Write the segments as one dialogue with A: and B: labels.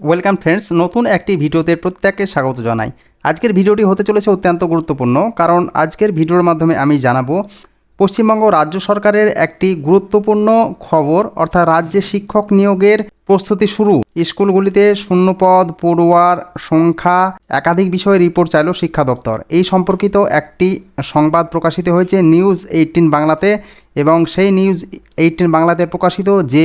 A: Welcome friends নতুন একটি ভিডিওতে প্রত্যেককে স্বাগত জানাই। আজকের ভিডিওটি হতে চলেছে অত্যন্ত গুরুত্বপূর্ণ, কারণ আজকের ভিডিওর মাধ্যমে আমি জানাব, পশ্চিমবঙ্গ রাজ্য সরকারের একটি গুরুত্বপূর্ণ খবর, অর্থাৎ রাজ্যে শিক্ষক নিয়োগের প্রস্তুতি শুরু। স্কুলগুলিতে শূন্যপদ, পড়ুয়ার সংখ্যা, একাধিক বিষয়ে রিপোর্ট চাইল শিক্ষা দপ্তর। এই সম্পর্কিত একটি সংবাদ প্রকাশিত হয়েছে নিউজ এইটিন বাংলাতে এবং সেই নিউজ এইটিন বাংলাতে প্রকাশিত যে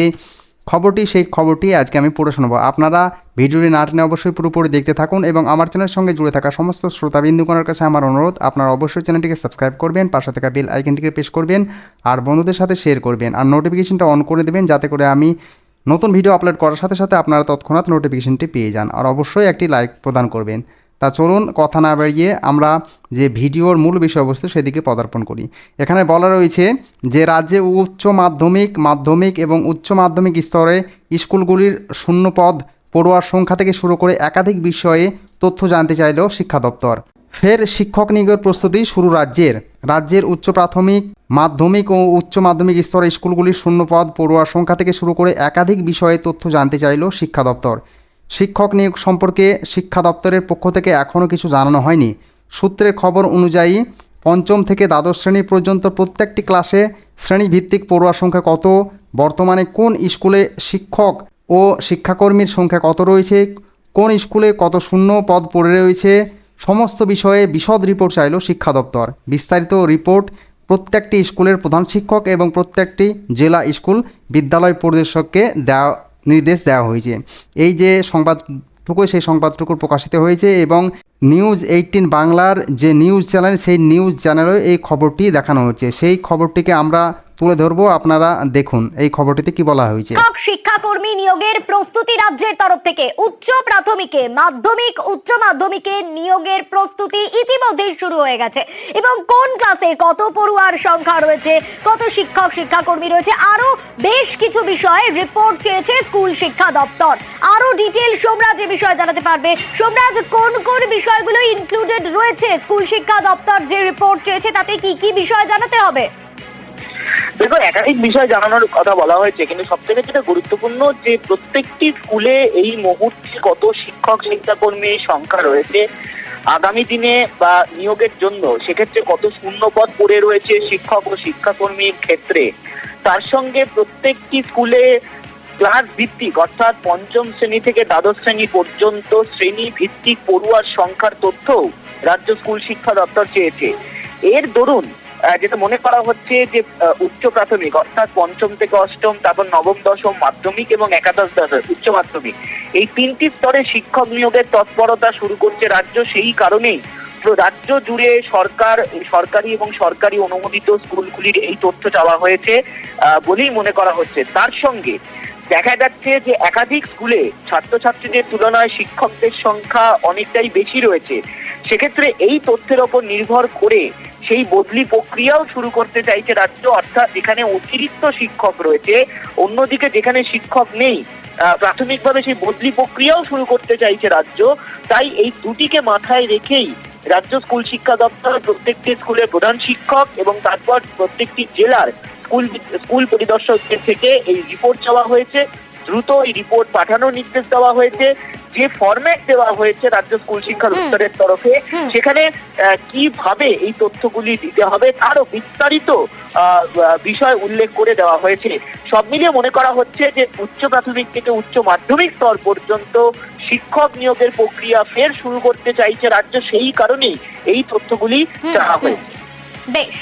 A: খবরটি, সেই খবরটি আজকে আমি পড়ে শোনাবো। আপনারা ভিডিওটি না টেনে অবশ্যই পুরোপুরি দেখতে থাকুন এবং আমার চ্যানেলের সঙ্গে জুড়ে থাকা সমস্ত শ্রোতাবিন্দুগণের কাছে আমার অনুরোধ, আপনারা অবশ্যই চ্যানেলটিকে সাবস্ক্রাইব করবেন, পাশে থাকা বেল আইকনটিকে প্রেস করবেন আর বন্ধুদের সাথে শেয়ার করবেন আর নোটিফিকেশনটা অন করে দেবেন যাতে করে আমি নতুন ভিডিও আপলোড করার সাথে সাথে আপনারা তৎক্ষণাৎ নোটিফিকেশনটি পেয়ে যান। আর অবশ্যই একটি লাইক প্রদান করবেন। তা চলুন কথা না বেরিয়ে আমরা যে ভিডিওর মূল বিষয়বস্তু সেদিকে পদার্পণ করি। এখানে বলা রয়েছে যে রাজ্যে উচ্চ মাধ্যমিক মাধ্যমিক এবং উচ্চ মাধ্যমিক স্তরে স্কুলগুলির শূন্যপদ পড়ুয়ার সংখ্যা থেকে শুরু করে একাধিক বিষয়ে তথ্য জানতে চাইল শিক্ষা দপ্তর। ফের শিক্ষক নিয়োগের প্রস্তুতি শুরু রাজ্যের। রাজ্যের উচ্চ প্রাথমিক, মাধ্যমিক ও উচ্চ মাধ্যমিক স্তরে স্কুলগুলির শূন্যপদ পড়ুয়ার সংখ্যা থেকে শুরু করে একাধিক বিষয়ে তথ্য জানতে চাইল শিক্ষা দপ্তর। শিক্ষক নিয়োগ সম্পর্কে শিক্ষা দপ্তরের পক্ষ থেকে এখনও কিছু জানানো হয়নি। সূত্রের খবর অনুযায়ী, পঞ্চম থেকে দ্বাদশ শ্রেণি পর্যন্ত প্রত্যেকটি ক্লাসে শ্রেণীভিত্তিক পড়ুয়ার সংখ্যা কত? বর্তমানে কোন স্কুলে শিক্ষক ও শিক্ষাকর্মীর সংখ্যা কত রয়েছে? কোন স্কুলে কত শূন্য পদ পড়ে রয়েছে? সমস্ত বিষয়ে বিশদ রিপোর্ট চাইল শিক্ষা দপ্তর। বিস্তারিত রিপোর্ট, প্রত্যেকটি স্কুলের প্রধান শিক্ষক এবং প্রত্যেকটি জেলা স্কুল বিদ্যালয় পরিদর্শককে দেওয়া নির্দেশ দেওয়া হয়েছে। এই যে সংবাদটুকু, সেই সংবাদটুকু প্রকাশিত হয়েছে এবং নিউজ এইটিন বাংলার যে নিউজ চ্যানেল, সেই নিউজ চ্যানেলে এই খবরটি দেখানো হচ্ছে। সেই খবরটিকে আমরা তুলে ধরবো, আপনারা দেখুন, এই খবরটিতে কি বলা হয়েছে।
B: শিক্ষাকর্মী নিয়োগের প্রস্তুতি রাজ্যের তরফ থেকে উচ্চ প্রাথমিকে মাধ্যমিক, উচ্চ মাধ্যমিকে নিয়োগের প্রস্তুতি ইতিমধ্যেই শুরু হয়ে গেছে। এবং কোন ক্লাসে কত পড়ুয়ার সংখ্যা রয়েছে, কত শিক্ষক, শিক্ষাকর্মী রয়েছে আরও বেশ কিছু বিষয়ে রিপোর্ট চেয়েছে স্কুল শিক্ষা দপ্তর। আরও ডিটেল সোমরাজ এ বিষয়ে জানাতে পারবে। সোমরাজ, কোন কোন বিষয়গুলো ইনক্লুডেড রয়েছে? স্কুল শিক্ষা দপ্তর যে রিপোর্ট চেয়েছে, তাতে কি কি বিষয় জানাতে হবে?
C: দেখো, একাধিক বিষয় জানানোর কথা বলা হয়েছে, কিন্তু সব থেকে যেটা গুরুত্বপূর্ণ যে প্রত্যেকটি স্কুলে এই মুহূর্তে কত শিক্ষক শিক্ষাকর্মীর সংখ্যা রয়েছে, আগামী দিনে বা নিয়োগের জন্য, সেক্ষেত্রে কত শূন্যপদ পড়ে রয়েছে শিক্ষক ও শিক্ষাকর্মীর ক্ষেত্রে। তার সঙ্গে প্রত্যেকটি স্কুলে ক্লাস ভিত্তিক, অর্থাৎ পঞ্চম শ্রেণি থেকে দ্বাদশ শ্রেণি পর্যন্ত শ্রেণি ভিত্তিক পড়ুয়ার সংখ্যার তথ্যও রাজ্য স্কুল শিক্ষা দপ্তর চেয়েছে। এর দরুন যেটা মনে করা হচ্ছে যে উচ্চ প্রাথমিক, অর্থাৎ পঞ্চম থেকে অষ্টম, তারপর নবম, দশম মাধ্যমিক এবং একাদশ দ্বাদশ উচ্চ মাধ্যমিক। এই তিনটি স্তরে শিক্ষক নিয়োগের তৎপরতা শুরু করছে রাজ্য। সেই কারণেই রাজ্য জুড়ে সরকার, সরকারি এবং সরকারি অনুমোদিত স্কুলগুলির এই তথ্য চাওয়া হয়েছে বলেই মনে করা হচ্ছে। তার সঙ্গে দেখা যাচ্ছে যে, একাধিক স্কুলে ছাত্রছাত্রীদের তুলনায় শিক্ষকদের সংখ্যা অনেকটাই বেশি রয়েছে। সেক্ষেত্রে এই তথ্যের ওপর নির্ভর করে সেই বদলি প্রক্রিয়াও শুরু করতে চাইছে রাজ্য। অর্থাৎ যেখানে অতিরিক্ত শিক্ষক রয়েছে। অন্যদিকে যেখানে শিক্ষক নেই প্রাথমিকভাবে সেই বদলি প্রক্রিয়াও শুরু করতে চাইছে রাজ্য। তাই এই দুটিকে মাথায় রেখেই রাজ্য স্কুল শিক্ষা দপ্তর প্রত্যেকটি স্কুলের প্রধান শিক্ষক এবং তারপর প্রত্যেকটি জেলার স্কুল স্কুল পরিদর্শকদের থেকে এই রিপোর্ট চাওয়া হয়েছে। দ্রুত এই রিপোর্ট পাঠানোর নির্দেশ দেওয়া হয়েছে। যে ফরম্যাট দেওয়া হয়েছে রাজ্য স্কুল শিক্ষা দপ্তরের তরফে সেখানে কীভাবে এই তথ্যগুলি দিতে হবে তারও বিস্তারিত বিষয় উল্লেখ করে দেওয়া হয়েছে। সব মিলিয়ে মনে করা হচ্ছে যে উচ্চ প্রাথমিক থেকে উচ্চ মাধ্যমিক স্তর পর্যন্ত শিক্ষক নিয়োগের প্রক্রিয়া ফের শুরু করতে চাইছে রাজ্য সেই কারণেই এই তথ্যগুলি চাওয়া হয়েছে।
B: বেশ।